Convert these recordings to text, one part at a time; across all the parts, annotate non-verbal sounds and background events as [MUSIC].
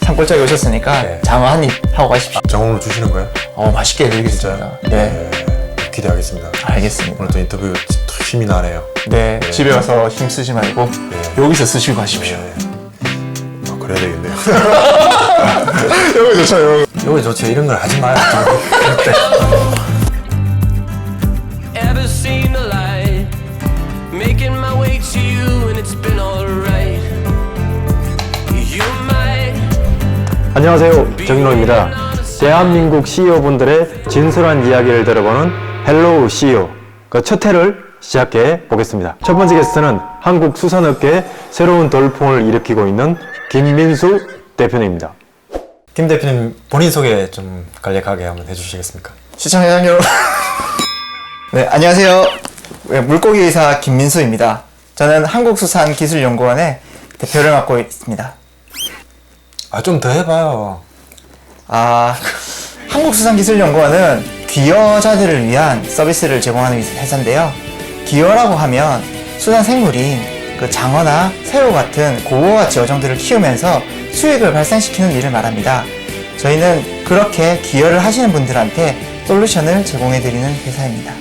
산골짜기 오셨으니까 네. 장어 한 입 하고 가십시오. 정원으로 주시는 거예요? 어 맛있게 해드리겠습니다. 네, 기대하겠습니다. 알겠습니다. 오늘 또 인터뷰 힘이 나네요. 네, 네. 집에 가서 힘 쓰지 말고 네. 여기서 쓰시고 가십시오. 네. 아, 그래야 되겠네요. [LAUGHS] 여기 좋죠, 여기. 이거 좋죠. 이런 걸 하지 마요. ever [LAUGHS] 안녕하세요. 정인호입니다. 대한민국 CEO분들의 진솔한 이야기를 들어보는 헬로우 CEO 그첫 회를 시작해 보겠습니다. 첫 번째 게스트는 한국 수산업계에 새로운 돌풍을 일으키고 있는 김민수 대표님입니다. 김 대표님 본인 소개 좀 간략하게 한번 해주시겠습니까? 시청자 여러분. [LAUGHS] 네, 안녕하세요. 네, 물고기 의사 김민수입니다. 저는 한국수산기술연구원의 대표를 맡고 있습니다. 아 좀 더 해봐요. 아, 한국수산기술연구원은 귀여자들을 위한 서비스를 제공하는 회사인데요. 귀여라고 하면 수산 생물인 그 장어나 새우 같은 고고가치 어종들을 키우면서 수익을 발생시키는 일을 말합니다. 저희는 그렇게 귀여를 하시는 분들한테 솔루션을 제공해드리는 회사입니다.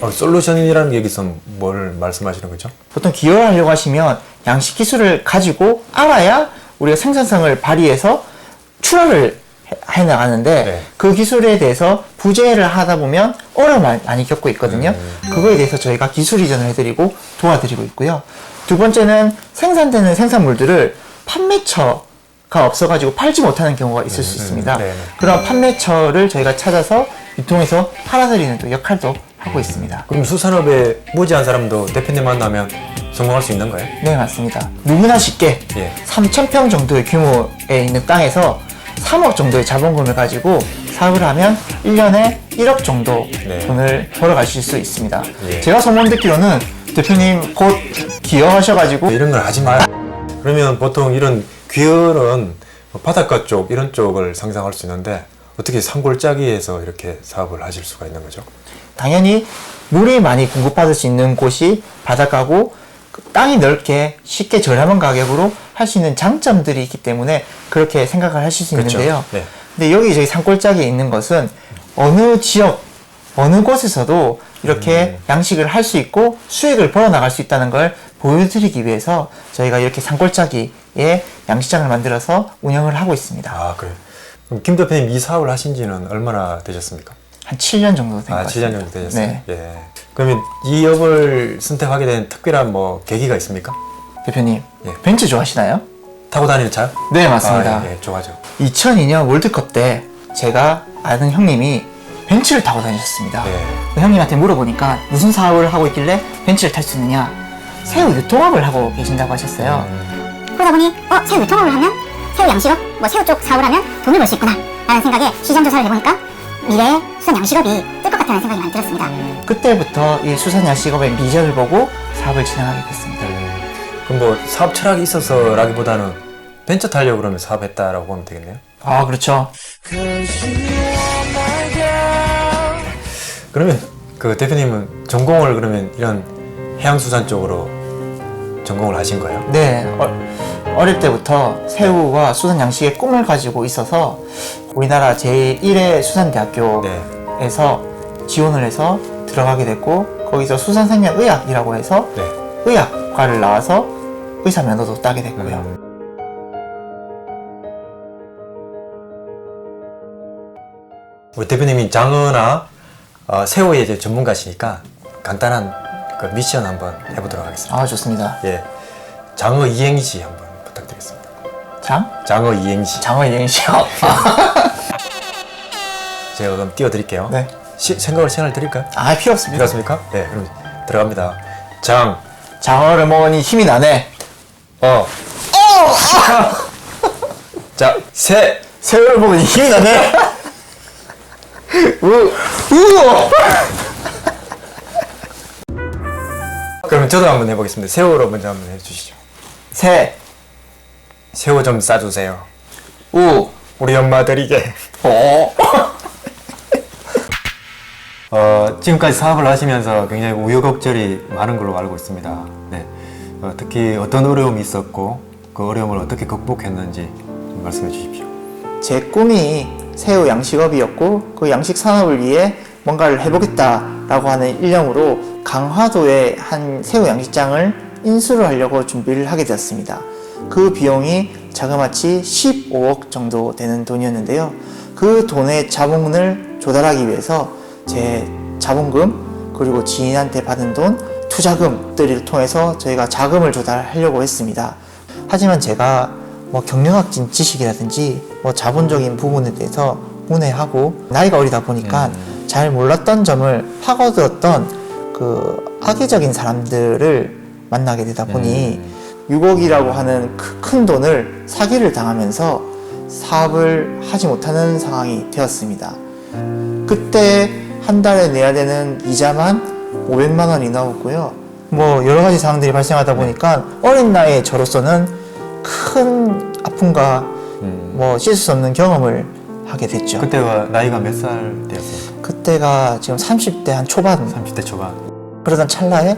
어, 솔루션이라는 얘기에서 뭘 말씀하시는 거죠? 보통 기여를 하려고 하시면 양식 기술을 가지고 알아야 우리가 생산성을 발휘해서 출하를 해- 해나가는데 네. 그 기술에 대해서 부재를 하다 보면 어려움을 많이- 겪고 있거든요. 그거에 대해서 저희가 기술 이전을 해드리고 도와드리고 있고요. 두 번째는 생산되는 생산물들을 판매처가 없어가지고 팔지 못하는 경우가 있을 수 있습니다. 네네. 그런 판매처를 저희가 찾아서 유통해서 팔아드리는 또 역할도 하고 있습니다. 그럼 수산업에 무지한 사람도 대표님 만나면 성공할 수 있는 거예요? 네, 맞습니다. 누구나 쉽게 예. 3,000평 정도의 규모에 있는 땅에서 3억 정도의 자본금을 가지고 사업을 하면 1년에 1억 정도 네. 돈을 벌어가실 수 있습니다. 예. 제가 소문 듣기로는 대표님 곧 기여하셔가지고 이런 걸 하지 마요. 그러면 보통 이런 귀열은 뭐 바닷가 쪽 이런 쪽을 상상할 수 있는데 어떻게 산골짜기에서 이렇게 사업을 하실 수가 있는 거죠? 당연히 물이 많이 공급받을 수 있는 곳이 바닷가고 그 땅이 넓게 쉽게 저렴한 가격으로 할 수 있는 장점들이 있기 때문에 그렇게 생각을 하실 수 그렇죠. 있는데요. 네. 근데 여기 저희 산골짜기에 있는 것은 어느 지역, 어느 곳에서도 이렇게 음. 양식을 할 수 있고 수익을 벌어 나갈 수 있다는 걸 보여드리기 위해서 저희가 이렇게 산골짜기에 양식장을 만들어서 운영을 하고 있습니다. 아 그래요. 그럼 김 대표님 이 사업을 하신 지는 얼마나 되셨습니까? 한 7년 정도 된것 아, 같습니다. 7년 정도 되셨어요. 네. 예. 그러면 이 업을 선택하게 된 특별한 뭐 계기가 있습니까? 대표님, 예. 벤츠 좋아하시나요? 타고 다니는 차? 네, 맞습니다. 아, 예, 예, 좋아죠. 2002년 월드컵 때 제가 아는 형님이 벤츠를 타고 다니셨습니다. 네. 그 형님한테 물어보니까 무슨 사업을 하고 있길래 벤츠를 탈 수 있느냐? 새우 유통업을 하고 계신다고 하셨어요. 그러다 보니 어 새우 유통업을 하면 새우 양식업 뭐 새우 쪽 사업을 하면 돈을 벌 수 있구나 라는 생각에 시장 조사를 해보니까 미래의 수산 양식업이 뜰 것 같다는 생각이 많이 들었습니다 그때부터 이 수산 양식업의 미전을 보고 사업을 진행하게 됐습니다. 그럼 뭐 사업 철학이 있어서라기보다는 벤처 타려고 그러면 사업했다라고 보면 되겠네요. 아, 그렇죠. 그러면 그 대표님은 전공을 그러면 이런 해양수산 쪽으로 전공을 하신 거예요? 네, 어, 어릴 때부터 새우와 수산 양식의 꿈을 가지고 있어서 우리나라 제1회 수산대학교에서 네. 지원을 해서 들어가게 됐고 거기서 수산생명의학이라고 해서 네. 의학과를 나와서 의사 면허도 따게 됐고요. 음. 우리 대표님이 장어나 어, 새우의 이제 전문가시니까 간단한 그 미션 한번 해보도록 하겠습니다. 아 좋습니다. 예, 장어 이행시 한번. 장? 장어 이행시 장어 이행시요. [LAUGHS] [LAUGHS] 제가 그럼 띄워드릴게요. 네. 시, 생각을 시간을 드릴까요? 아 필요 없습니다. 필요하십니까? 네, 그럼 들어갑니다. 장, 장어를 먹으니 힘이 나네. 어, [LAUGHS] 자, 새, 새우를 먹으니 힘이 나네. 우, 우. 그러면 저도 한번 해보겠습니다. 새우로 먼저 한번 해주시죠. 새, 새우 좀 싸주세요. 우, 우리 엄마 드리게. 어. [LAUGHS] 어, 지금까지 사업을 하시면서 굉장히 우여곡절이 많은 걸로 알고 있습니다. 네. 어, 특히 어떤 어려움이 있었고 그 어려움을 어떻게 극복했는지 말씀해 주십시오. 제 꿈이 새우 양식업이었고 그 양식 산업을 위해 뭔가를 해보겠다라고 하는 일념으로 강화도에 한 새우 양식장을 인수를 하려고 준비를 하게 되었습니다. 그 비용이 자그마치 15억 정도 되는 돈이었는데요. 그 돈의 자본을 조달하기 위해서 제 자본금 그리고 지인한테 받은 돈 투자금들을 통해서 저희가 자금을 조달하려고 했습니다. 하지만 제가 뭐 경영학진 지식이라든지 뭐 자본적인 부분에 대해서 문외하고 나이가 어리다 보니까 잘 몰랐던 점을 파고들었던 그 악의적인 사람들을 만나게 되다 보니 6억이라고 하는 크- 큰 돈을 사기를 당하면서 사업을 하지 못하는 상황이 되었습니다. 그때 한 달에 내야 되는 이자만 500만 원이 나오고요. 뭐 여러 가지 상황들이 발생하다 보니까 어린 나이에 저로서는 큰 아픔과 뭐 씻을 수 없는 경험을 하게 됐죠. 그때가 나이가 몇살 되었습니까? 그때가 지금 30대 한 초반 30대 초반. 그러던 찰나에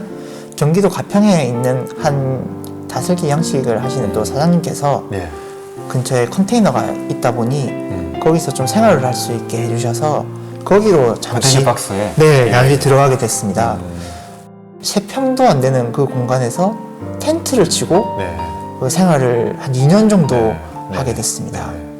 경기도 가평에 있는 한 다슬기 양식을 하시는 또 사장님께서 네. 근처에 컨테이너가 있다 보니 음. 거기서 좀 생활을 할 수 있게 해주셔서 거기로 잠시 컨테이너 박스에. 네 잠시 들어가게 됐습니다. 음. 세 평도 안 되는 그 공간에서 텐트를 치고 네. 그 생활을 한 2년 정도 네. 네. 하게 됐습니다. 네.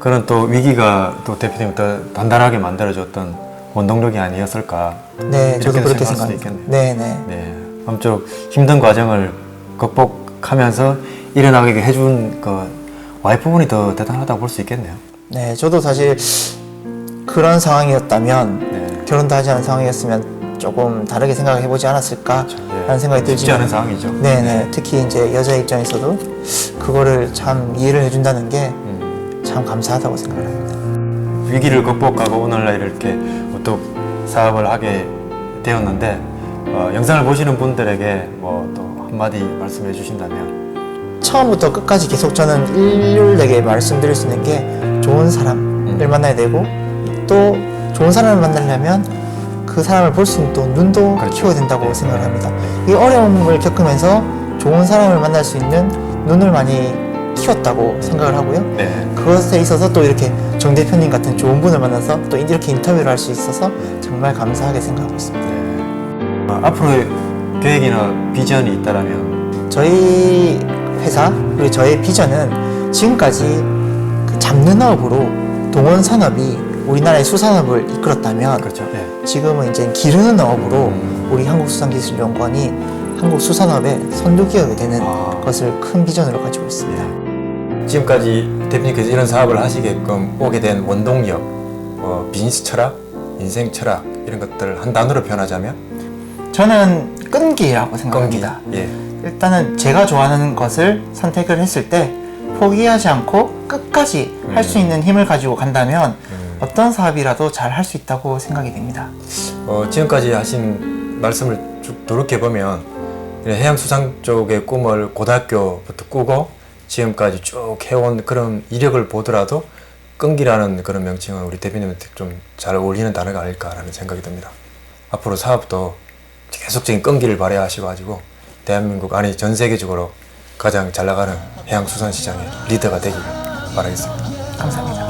그런 또 위기가 또 대표님을 더 단단하게 만들어줬던 원동력이 아니었을까. 네, 저도 그렇게 생각할 수도. 있겠네요. 네, 네. 네. 아무쪼록 힘든 과정을 극복하면서 일어나게 해준 그 와이프분이 더 대단하다고 볼 수 있겠네요. 네, 저도 사실 그런 상황이었다면 네. 결혼도 하지 않은 상황이었으면 조금 다르게 생각을 해보지 않았을까 예. 하는 생각이 들지만 쉽지 않은 상황이죠. 네네 특히 이제 여자 입장에서도 그거를 참 이해를 해준다는 게 참 음. 감사하다고 생각을 합니다. 위기를 극복하고 오늘날 이렇게 우뚝 사업을 하게 되었는데 어, 영상을 보시는 분들에게 뭐 또 한마디 말씀해 주신다면 처음부터 끝까지 계속 저는 일률되게 말씀드릴 수 있는 게 좋은 사람을 만나야 되고 또 좋은 사람을 만나려면 그 사람을 볼 수 있는 또 눈도 그렇죠. 키워야 된다고 생각을 합니다. 이 어려움을 겪으면서 좋은 사람을 만날 수 있는 눈을 많이 키웠다고 생각을 하고요. 네. 그것에 있어서 또 이렇게 정 대표님 같은 좋은 분을 만나서 또 이렇게 인터뷰를 할 수 있어서 정말 감사하게 생각하고 있습니다. 어, 앞으로의 계획이나 비전이 있다라면 저희 회사 그리고 저의 비전은 지금까지 그 잡는 업으로 동원 산업이 우리나라의 수산업을 이끌었다면 그렇죠. 네. 지금은 이제 기르는 업으로 우리 한국수산기술연구원이 한국 수산업의 선도 기업이 되는 아. 것을 큰 비전으로 가지고 있습니다. 지금까지 대표님께서 이런 사업을 하시게끔 오게 된 원동력, 어, 비즈니스 철학, 인생 철학 이런 것들을 한 단어로 표현하자면 저는 끈기라고 생각합니다. 예. 일단은 제가 좋아하는 것을 선택을 했을 때 포기하지 않고 끝까지 할수 있는 힘을 가지고 간다면 어떤 사업이라도 잘 할 수 있다고 생각이 됩니다. 어, 지금까지 하신 말씀을 쭉 돌이켜 보면 해양수산 쪽의 꿈을 고등학교부터 꾸고 지금까지 쭉 해온 그런 이력을 보더라도 끈기라는 그런 명칭은 우리 대표님한테 좀 잘 어울리는 단어가 아닐까라는 생각이 듭니다. 앞으로 사업도 계속적인 끈기를 발휘하시고 가지고 대한민국 아니 전 세계적으로 가장 잘 나가는 해양 수산 시장의 리더가 되기를 바라겠습니다. 감사합니다.